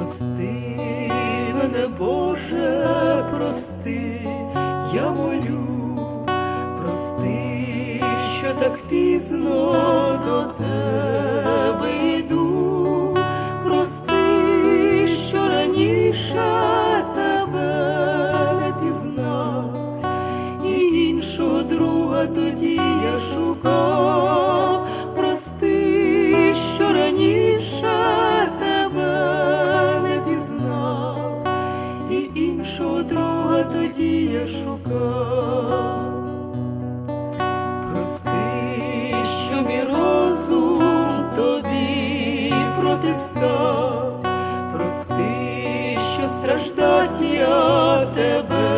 Прости мене, Боже, прости, я молю, прости, що так пізно до тебе йду, прости, що раніше тебе не пізнав, і іншого друга тоді я шукав, іншого друга тоді я шукав. Прости, що мій розум тобі протистав, прости, що страждать я тебе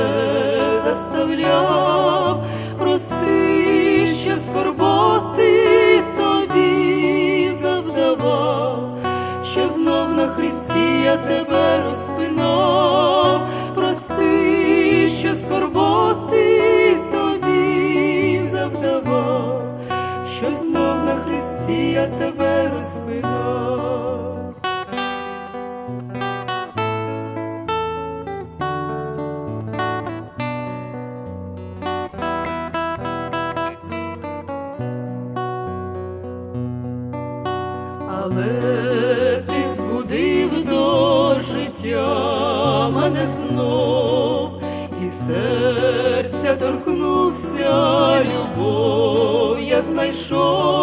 я тебе розпинав. Але ти збудив до життя мене знов, і серця торкнувся любов, я знайшов,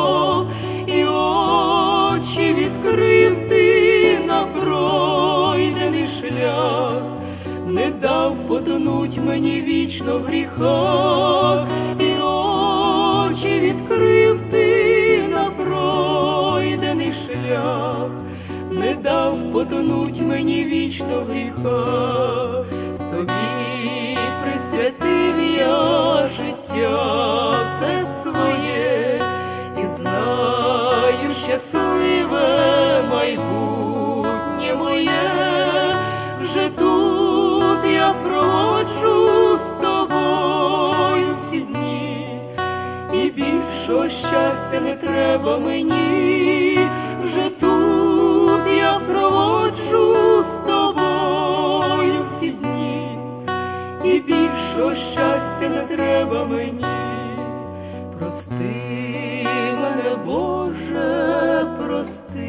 потонуть мені вічно в гріхах, і очі відкрив ти на пройдений шлях, не дав потонуть мені вічно в гріхах, щастя не треба мені, вже тут я проводжу з тобою всі дні, і більшого щастя не треба мені, прости мене, Боже, прости.